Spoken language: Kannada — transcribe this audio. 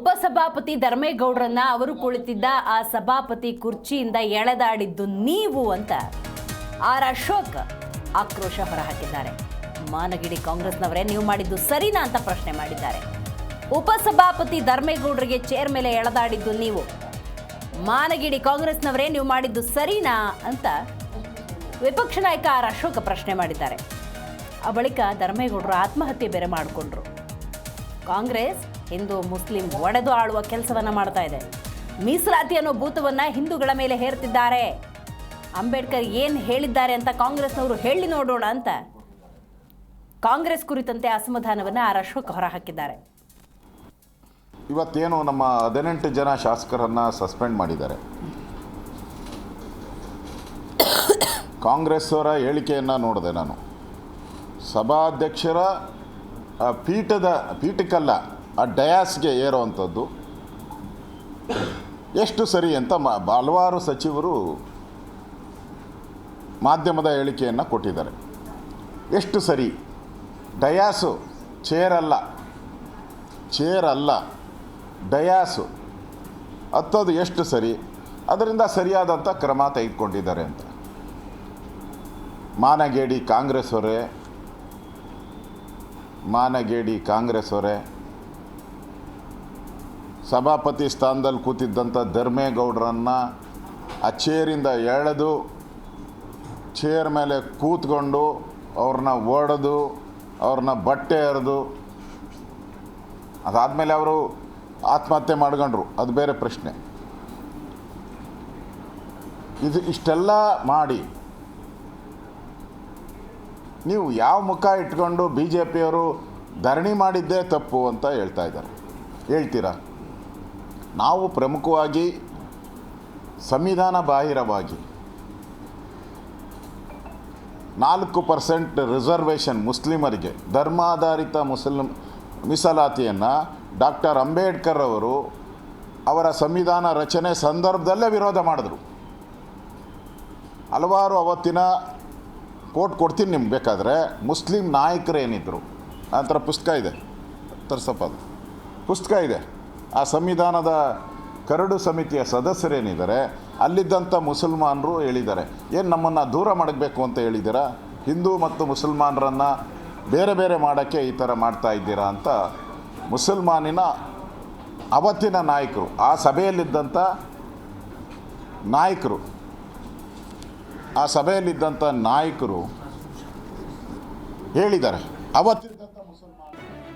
ಉಪಸಭಾಪತಿ ಧರ್ಮೇಗೌಡರನ್ನ ಅವರು ಕುಳಿತಿದ್ದ ಆ ಸಭಾಪತಿ ಕುರ್ಚಿಯಿಂದ ಎಳೆದಾಡಿದ್ದು ನೀವು ಅಂತ ಆರ್ ಅಶೋಕ್ ಆಕ್ರೋಶ ಹೊರಹಾಕಿದ್ದಾರೆ. ಮಾನಗಿಡಿ ಕಾಂಗ್ರೆಸ್ನವರೇ, ನೀವು ಮಾಡಿದ್ದು ಸರಿನಾ ಅಂತ ಪ್ರಶ್ನೆ ಮಾಡಿದ್ದಾರೆ. ಉಪಸಭಾಪತಿ ಧರ್ಮೇಗೌಡರಿಗೆ ಚೇರ್ ಮೇಲೆ ಎಳೆದಾಡಿದ್ದು ನೀವು. ಮಾನಗಿಡಿ ಕಾಂಗ್ರೆಸ್ನವರೇ, ನೀವು ಮಾಡಿದ್ದು ಸರಿನಾ ಅಂತ ವಿಪಕ್ಷ ನಾಯಕ ಆರ್ ಅಶೋಕ ಪ್ರಶ್ನೆ ಮಾಡಿದ್ದಾರೆ. ಆ ಬಳಿಕ ಧರ್ಮೇಗೌಡರು ಆತ್ಮಹತ್ಯೆ ಬೇರೆ ಮಾಡಿಕೊಂಡ್ರು. ಕಾಂಗ್ರೆಸ್ ಹಿಂದೂ ಮುಸ್ಲಿಂ ಒಡೆದು ಆಳುವ ಕೆಲಸವನ್ನ ಮಾಡ್ತಾ ಇದೆ. ಮೀಸಲಾತಿ ಅನ್ನೋ ಭೂತವನ್ನ ಹಿಂದೂಗಳ ಮೇಲೆ ಹೇರ್ತಿದ್ದಾರೆ. ಅಂಬೇಡ್ಕರ್ ಏನು ಹೇಳಿದ್ದಾರೆ ಅಂತ ಕಾಂಗ್ರೆಸ್ನವರು ಹೇಳಿ ನೋಡೋಣ ಅಂತ ಕಾಂಗ್ರೆಸ್ ಕುರಿತಂತೆ ಅಸಮಾಧಾನವನ್ನು ಆರ್ ಅಶೋಕ್ ಹೊರಹಾಕಿದ್ದಾರೆ. ಇವತ್ತೇನು ನಮ್ಮ ಹದಿನೆಂಟು ಜನ ಶಾಸಕರನ್ನು ಸಸ್ಪೆಂಡ್ ಮಾಡಿದ್ದಾರೆ. ಕಾಂಗ್ರೆಸ್ ಅವರ ಹೇಳಿಕೆಯನ್ನು ನೋಡಿದೆ ನಾನು. ಸಭಾಧ್ಯಕ್ಷರ ಪೀಠದ, ಪೀಠಕ್ಕಲ್ಲ ಆ ಡಯಾಸ್ಗೆ ಏರೋವಂಥದ್ದು ಎಷ್ಟು ಸರಿ ಅಂತ ಮ, ಹಲವಾರು ಸಚಿವರು ಮಾಧ್ಯಮದ ಹೇಳಿಕೆಯನ್ನು ಕೊಟ್ಟಿದ್ದಾರೆ. ಎಷ್ಟು ಸರಿ? ಡಯಾಸು ಚೇರ್ ಅಲ್ಲ ಚೇರ್ ಅಲ್ಲ ಡಯಾಸು. ಹತ್ತೋದು ಎಷ್ಟು ಸರಿ? ಅದರಿಂದ ಸರಿಯಾದಂಥ ಕ್ರಮ ತೆಗೆದುಕೊಂಡಿದ್ದಾರೆ ಅಂತ. ಮಾನಗೇಡಿ ಕಾಂಗ್ರೆಸ್ ಅವರೇ ಮಾನಗೇಡಿ ಕಾಂಗ್ರೆಸ್ ಅವರೇ ಸಭಾಪತಿ ಸ್ಥಾನದಲ್ಲಿ ಕೂತಿದ್ದಂಥ ಧರ್ಮೇಗೌಡರನ್ನು ಆ ಚೇರಿಂದ ಎಳೆದು, ಚೇರ್ ಮೇಲೆ ಕೂತ್ಕೊಂಡು ಅವ್ರನ್ನ ಓಡೋದು, ಅವ್ರನ್ನ ಬಟ್ಟೆ ಎರೆದು ಅದಾದಮೇಲೆ ಅವರು ಆತ್ಮಹತ್ಯೆ ಮಾಡ್ಕೊಂಡ್ರು. ಅದು ಬೇರೆ ಪ್ರಶ್ನೆ. ಇದು ಇಷ್ಟೆಲ್ಲ ಮಾಡಿ ನೀವು ಯಾವ ಮುಖ ಇಟ್ಕೊಂಡು ಬಿ ಜೆ ಪಿಯವರು ಧರಣಿ ಮಾಡಿದ್ದೇ ತಪ್ಪು ಅಂತ ಹೇಳ್ತಾ ಇದ್ದಾರೆ. ಹೇಳ್ತೀರಾ? ನಾವು ಪ್ರಮುಖವಾಗಿ ಸಂವಿಧಾನ ಬಾಹಿರವಾಗಿ ನಾಲ್ಕು ಪರ್ಸೆಂಟ್ ರಿಸರ್ವೇಷನ್ ಮುಸ್ಲಿಮರಿಗೆ, ಧರ್ಮಾಧಾರಿತ ಮುಸ್ಲಿಂ ಮೀಸಲಾತಿಯನ್ನು ಡಾಕ್ಟರ್ ಅಂಬೇಡ್ಕರ್ ಅವರು ಅವರ ಸಂವಿಧಾನ ರಚನೆ ಸಂದರ್ಭದಲ್ಲೇ ವಿರೋಧ ಮಾಡಿದ್ರು. ಹಲವಾರು ಅವತ್ತಿನ ಕೋಟ್ ಕೊಡ್ತೀನಿ ನಿಮ್ಗೆ ಬೇಕಾದರೆ, ಮುಸ್ಲಿಂ ಆ ನಂತರ ಪುಸ್ತಕ ಇದೆ. ತರ್ಸಪ್ಪ ಅದು. ಪುಸ್ತಕ ಇದೆ. ಆ ಸಂವಿಧಾನದ ಕರಡು ಸಮಿತಿಯ ಸದಸ್ಯರೇನಿದ್ದಾರೆ ಅಲ್ಲಿದ್ದಂಥ ಮುಸಲ್ಮಾನರು ಹೇಳಿದ್ದಾರೆ. ಏನು ನಮ್ಮನ್ನು ದೂರ ಮಾಡಬೇಕು ಅಂತ ಹೇಳಿದ್ದೀರಾ? ಹಿಂದೂ ಮತ್ತು ಮುಸಲ್ಮಾನರನ್ನು ಬೇರೆ ಬೇರೆ ಮಾಡೋಕ್ಕೆ ಈ ಥರ ಮಾಡ್ತಾ ಇದ್ದೀರಾ ಅಂತ ಮುಸಲ್ಮಾನಿನ ಅವತ್ತಿನ ನಾಯಕರು, ಆ ಸಭೆಯಲ್ಲಿದ್ದಂಥ ನಾಯಕರು, ಆ ಸಭೆಯಲ್ಲಿದ್ದಂಥ ನಾಯಕರು ಹೇಳಿದ್ದಾರೆ. ಅವತ್ತಿದ್ದಂಥ